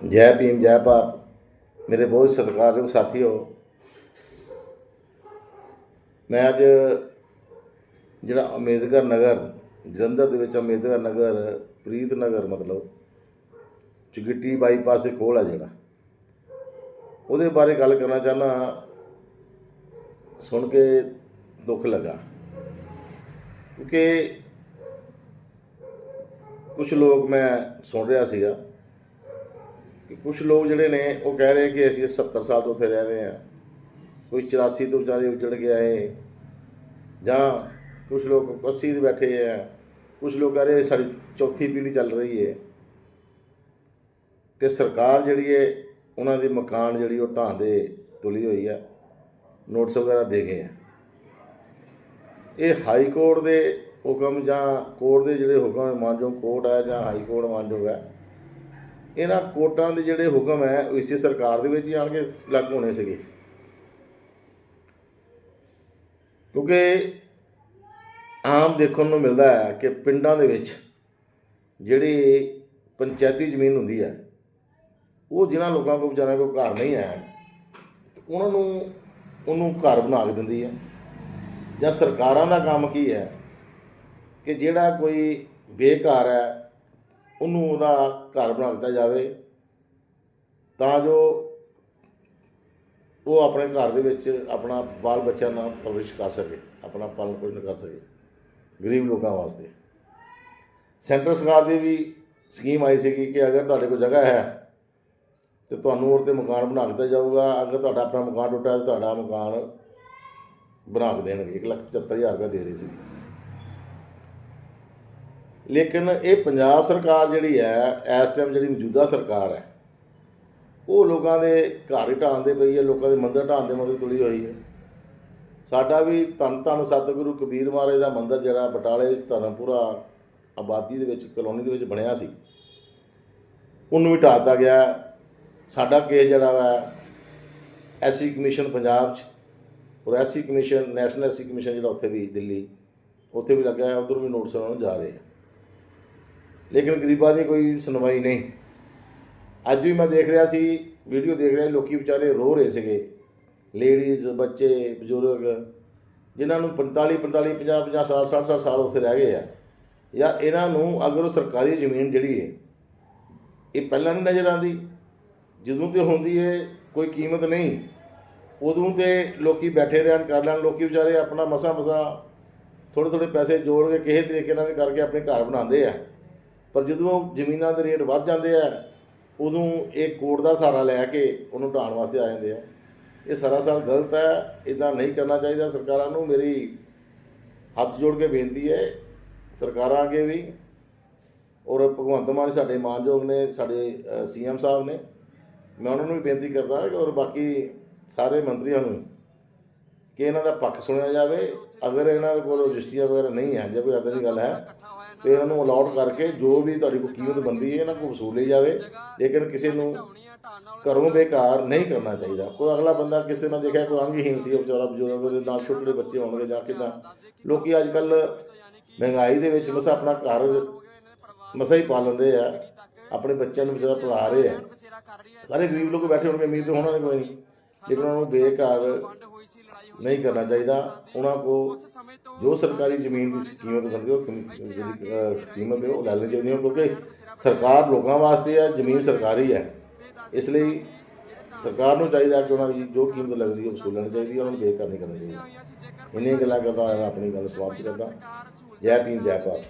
ਜੈ ਭੀਮ, ਜੈ ਭਾਰਤ। ਮੇਰੇ ਬਹੁਤ ਸਤਿਕਾਰਯੋਗ ਸਾਥੀਓ, ਮੈਂ ਅੱਜ ਜਿਹੜਾ ਅੰਬੇਦਕਰ ਨਗਰ, ਜਲੰਧਰ ਦੇ ਵਿੱਚ ਅੰਬੇਦਕਰ ਨਗਰ, ਪ੍ਰੀਤ ਨਗਰ ਮਤਲਬ, ਚੁਗਿੱਟੀ ਬਾਈਪਾਸ ਦੇ ਕੋਲ ਆ ਜਿਹੜਾ। ਉਹਦੇ ਬਾਰੇ ਗੱਲ ਕਰਨਾ ਚਾਹਨਾ ਸੁਣ ਕੇ ਦੁੱਖ ਲੱਗਾ। ਕਿਉਂਕਿ ਕੁਝ ਲੋਕ ਮੈਂ ਸੁਣ ਰਿਹਾ ਸੀਗਾ। ਕੁਝ ਲੋਕ ਜਿਹੜੇ ਨੇ, ਉਹ ਕਹਿ ਰਹੇ ਕਿ ਅਸੀਂ 70 ਸਾਲ ਤੋਂ ਉੱਥੇ ਰਹਿ ਰਹੇ ਹਾਂ। ਕੋਈ 84 ਤੋਂ ਵਿਚਾਰੇ ਉੱਜੜ ਗਿਆ ਏ ਜਾਂ ਕੁਝ ਲੋਕ 80 ਦੇ ਬੈਠੇ ਆ। ਕੁਝ ਲੋਕ ਕਹਿ ਰਹੇ ਸਾਡੀ ਚੌਥੀ ਪੀੜ੍ਹੀ ਚੱਲ ਰਹੀ ਏ ਤੇ ਸਰਕਾਰ ਜਿਹੜੀ ਏ ਉਹਨਾਂ ਦੇ ਮਕਾਨ ਜਿਹੜੀ ਉਹ ਢਾਂ ਦੇ ਤੁਲੀ ਹੋਈ ਆ। ਨੋਟਿਸ ਵਗੈਰਾ ਦੇ ਗਏ ਆ। ਇਹ ਹਾਈ ਕੋਰਟ ਦੇ ਹੁਕਮ ਜਾਂ ਕੋਰਟ ਦੇ ਜਿਹੜੇ ਹੁਕਮ ਮਾਨਯੋਗ ਕੋਰਟ ਹੈ ਜਾਂ ਹਾਈ ਕੋਰਟ ਮਾਨਯੋਗ ਹੈ ਇਹਨਾਂ ਕੋਟਾਂ ਦੇ ਜਿਹੜੇ ਹੁਕਮ ਹੈ, ਉਹ ਇਸੇ ਸਰਕਾਰ ਦੇ ਵਿੱਚ ਹੀ ਆਣ ਕੇ ਲਾਗੂ ਹੋਣੇ ਸੀਗੇ। ਕਿਉਂਕਿ ਆਮ ਦੇਖਣ ਨੂੰ ਮਿਲਦਾ ਹੈ ਕਿ ਪਿੰਡਾਂ ਦੇ ਵਿੱਚ ਜਿਹੜੀ ਪੰਚਾਇਤੀ ਜ਼ਮੀਨ ਹੁੰਦੀ ਹੈ, ਉਹ ਜਿਨ੍ਹਾਂ ਲੋਕਾਂ ਕੋਲ ਵਿਚਾਰਿਆਂ ਕੋਲ ਘਰ ਨਹੀਂ ਹੈ, ਉਹਨਾਂ ਨੂੰ ਉਹਨੂੰ ਘਰ ਬਣਾ ਕੇ ਦਿੰਦੀ ਹੈ। ਜਾਂ ਸਰਕਾਰਾਂ ਦਾ ਕੰਮ ਕੀ ਹੈ ਕਿ ਜਿਹੜਾ ਕੋਈ ਬੇਘਰ ਹੈ ਉਹਨੂੰ ਉਹਦਾ ਘਰ ਬਣਾ ਦਿੱਤਾ ਜਾਵੇ, ਤਾਂ ਜੋ ਉਹ ਆਪਣੇ ਘਰ ਦੇ ਵਿੱਚ ਆਪਣਾ ਬਾਲ ਬੱਚਿਆਂ ਨਾਲ ਪਰਵਰਿਸ਼ ਕਰ ਸਕੇ, ਆਪਣਾ ਪਾਲਣ ਪੋਸ਼ਣ ਕਰ ਸਕੇ, ਗਰੀਬ ਲੋਕਾਂ ਵਾਸਤੇ। ਸੈਂਟਰ ਸਰਕਾਰ ਦੀ ਵੀ ਸਕੀਮ ਆਈ ਸੀ ਕਿ ਅਗਰ ਤੁਹਾਡੇ ਕੋਲ ਜਗ੍ਹਾ ਹੈ, ਤੇ ਤੁਹਾਨੂੰ ਉਹਦੇ ਤੇ ਮਕਾਨ ਬਣਾ ਦਿੱਤਾ ਜਾਊਗਾ, ਅਗਰ ਤੁਹਾਡਾ ਆਪਣਾ ਮਕਾਨ ਟੁੱਟਾ ਤਾਂ ਤੁਹਾਡਾ ਮਕਾਨ ਬਣਾ ਕੇ ਦੇਣਗੇ, ਇੱਕ ਲੱਖ ਪਝੱਤਰ ਹਜ਼ਾਰ ਰੁਪਏ ਦੇ ਰਹੀ ਸੀ। ਲੇਕਿਨ ਇਹ ਪੰਜਾਬ ਸਰਕਾਰ ਜਿਹੜੀ ਹੈ, ਇਸ ਟਾਈਮ ਜਿਹੜੀ ਮੌਜੂਦਾ ਸਰਕਾਰ ਹੈ, ਉਹ ਲੋਕਾਂ ਦੇ ਘਰ ਹੀ ਢਾਹੁਣ ਪਈ ਹੈ, ਲੋਕਾਂ ਦੇ ਮੰਦਰ ਢਾਹੁਣ ਦੇ ਤੁਲੀ ਹੋਈ ਹੈ। ਸਾਡਾ ਵੀ ਧੰਨ ਧੰਨ ਸਤਿਗੁਰੂ ਕਬੀਰ ਮਹਾਰਾਜ ਦਾ ਮੰਦਰ ਜਿਹੜਾ ਬਟਾਲੇ ਧਰਮਪੁਰਾ ਆਬਾਦੀ ਦੇ ਵਿੱਚ, ਕਲੋਨੀ ਦੇ ਵਿੱਚ ਬਣਿਆ ਸੀ। ਉਹਨੂੰ ਵੀ ਢਾਹ ਦਿੱਤਾ ਗਿਆ। ਸਾਡਾ ਕੇਸ ਜਿਹੜਾ ਵਾ, ਐਸਸੀ ਕਮਿਸ਼ਨ ਪੰਜਾਬ 'ਚ, ਔਰ SC commission, national SC commission ਜਿਹੜਾ ਉੱਥੇ ਵੀ ਦਿੱਲੀ, ਉੱਥੇ ਵੀ ਲੱਗਾ ਹੈ, ਉਧਰ ਵੀ ਨੋਟਿਸ ਉਹਨਾਂ ਨੂੰ ਜਾ ਰਹੇ ਆ। ਲੇਕਿਨ ਗਰੀਬਾਂ ਦੀ ਕੋਈ ਸੁਣਵਾਈ ਨਹੀਂ। ਅੱਜ ਵੀ ਮੈਂ ਦੇਖ ਰਿਹਾ ਸੀ, ਵੀਡੀਓ ਦੇਖ ਰਿਹਾ, ਲੋਕੀ ਵਿਚਾਰੇ ਰੋ ਰਹੇ ਸੀਗੇ। ਲੇਡੀਜ਼, ਬੱਚੇ, ਬਜ਼ੁਰਗ, ਜਿਨ੍ਹਾਂ ਨੂੰ 45 45 50 50 ਸਾਲ 60 60 ਸਾਲ ਉੱਥੇ ਰਹਿ ਗਏ ਆ। ਜਾਂ ਇਹਨਾਂ ਨੂੰ ਅਗਰ ਉਹ ਸਰਕਾਰੀ ਜ਼ਮੀਨ ਜਿਹੜੀ ਹੈ, ਇਹ ਪਹਿਲਾਂ ਨਹੀਂ ਨਜ਼ਰ ਆਉਂਦੀ, ਜਦੋਂ ਤੇ ਹੁੰਦੀ ਹੈ, ਕੋਈ ਕੀਮਤ ਨਹੀਂ। ਉਦੋਂ ਤੇ ਲੋਕੀ ਬੈਠੇ ਰਹਿਣ, ਕਰ ਲੈਣ, ਲੋਕੀ ਵਿਚਾਰੇ ਆਪਣਾ ਮਸਾ ਮਸਾ ਥੋੜੇ ਥੋੜੇ ਪੈਸੇ ਜੋੜ ਕੇ ਕਿਸੇ ਤਰੀਕੇ ਨਾਲ ਕਰਕੇ ਆਪਣੇ ਘਰ ਬਣਾਉਂਦੇ ਆ। ਪਰ ਜਦੋਂ ਜ਼ਮੀਨਾਂ ਦੇ ਰੇਟ ਵੱਧ ਜਾਂਦੇ ਆ, ਉਦੋਂ ਇਹ ਕੋਰਟ ਦਾ ਸਹਾਰਾ ਲੈ ਕੇ ਉਹਨੂੰ ਢਾਣ ਵਾਸਤੇ ਆ ਜਾਂਦੇ ਆ। ਇਹ ਸਰਾਸਰ ਗਲਤ ਹੈ ਇਦਾਂ ਨਹੀਂ ਕਰਨਾ ਚਾਹੀਦਾ। ਸਰਕਾਰਾਂ ਨੂੰ ਮੇਰੀ ਹੱਥ ਜੋੜ ਕੇ ਬੇਨਤੀ ਹੈ, ਸਰਕਾਰਾਂ ਅੱਗੇ ਵੀ ਔਰ ਭਗਵੰਤ ਮਾਨ ਸਾਡੇ ਮਾਨਯੋਗ ਨੇ, ਸਾਡੇ ਸੀਐਮ ਸਾਹਿਬ ਨੇ, ਮੈਂ ਉਹਨਾਂ ਨੂੰ ਵੀ ਬੇਨਤੀ ਕਰਦਾ ਕਿ ਔਰ ਬਾਕੀ ਸਾਰੇ ਮੰਤਰੀਆਂ ਨੂੰ ਕਿ ਇਹਨਾਂ ਦਾ ਪੱਖ ਸੁਣਿਆ ਜਾਵੇ, ਅਗਰ ਇਹਨਾਂ ਦੇ ਕੋਲ ਰਜਿਸਟਰੀਆਂ ਵਗੈਰਾ ਨਹੀਂ ਹੈ, ਜੇ ਕੋਈ ਇੱਦਾਂ ਦੀ ਗੱਲ ਹੈ, ਤੇ ਇਹਨਾਂ ਨੂੰ ਅਲਾਉਟ ਕਰਕੇ ਜੋ ਵੀ ਤੁਹਾਡੀ ਕੋਈ ਕੀਮਤ ਬੰਦੀ ਹੈ, ਇਹਨਾਂ ਕੋਲ ਵਸੂਲ ਜਾਵੇ, ਲੇਕਿਨ ਕਿਸੇ ਨੂੰ ਘਰੋਂ ਬੇਕਾਰ ਨਹੀਂ ਕਰਨਾ ਚਾਹੀਦਾ। ਕੋਈ ਅਗਲਾ ਬੰਦਾ ਕਿਸੇ ਨਾਲ ਦੇਖਿਆ, ਕੋਈ ਅੰਗਹੀਣ ਸੀ, ਉਹ ਵਿਚਾਰਾ ਬਜ਼ੁਰਗ, ਉਹਦੇ ਨਾਲ ਛੋਟੇ ਛੋਟੇ ਬੱਚੇ ਹੋਣਗੇ ਜਾਂ ਕਿਦਾਂ। ਲੋਕੀ ਅੱਜ ਕੱਲ ਮਹਿੰਗਾਈ ਦੇ ਵਿੱਚ ਮਸਾ ਆਪਣਾ ਘਰ ਮਸਾ ਹੀ ਪਾ ਲੈਂਦੇ ਆ। ਆਪਣੇ ਬੱਚਿਆਂ ਨੂੰ ਵਿਚਾਰਾ ਪੜ੍ਹਾ ਰਹੇ ਆ। ਸਾਰੇ ਗਰੀਬ ਲੋਕ ਬੈਠੇ ਹੋਣਗੇ, ਅਮੀਰ ਤਾਂ ਹੋਣਾ ਨਹੀਂ ਕੋਈ ਨਹੀਂ ਲੇਕਿਨ ਉਹਨਾਂ ਨੂੰ ਬੇਕਾਰ ਨਹੀਂ ਕਰਨਾ ਚਾਹੀਦਾ। ਉਹਨਾਂ ਕੋ ਜੋ ਸਰਕਾਰੀ ਜ਼ਮੀਨ ਦੀ ਕੀਮਤ ਬਣਦੀ ਉਹ ਜਿਹੜੀ ਕੀਮਤ ਹੈ ਉਹ ਲੈ ਲੈਣੀ ਚਾਹੀਦੀ ਹੈ ਕਿਉਂਕਿ ਸਰਕਾਰ ਲੋਕਾਂ ਵਾਸਤੇ ਹੈ ਜ਼ਮੀਨ ਸਰਕਾਰੀ ਹੈ ਇਸ ਲਈ ਸਰਕਾਰ ਨੂੰ ਚਾਹੀਦਾ ਕਿ ਉਹਨਾਂ ਦੀ ਜੋ ਕੀਮਤ ਲੱਗਦੀ ਹੈ ਉਹ ਵਸੂਲਣੀ ਚਾਹੀਦੀ ਹੈ ਉਹਨਾਂ ਨੂੰ ਬੇਕਾਰ ਨਹੀਂ ਕਰਨਾ ਚਾਹੀਦਾ। ਇੰਨੀਆਂ ਗੱਲਾਂ ਕਰਦਾ ਹੋਇਆ ਆਪਣੀ ਗੱਲ ਸਮਾਪਤ ਕਰਦਾ। ਜੈ ਭੀਮ, ਜੈ ਭਾਰਤ।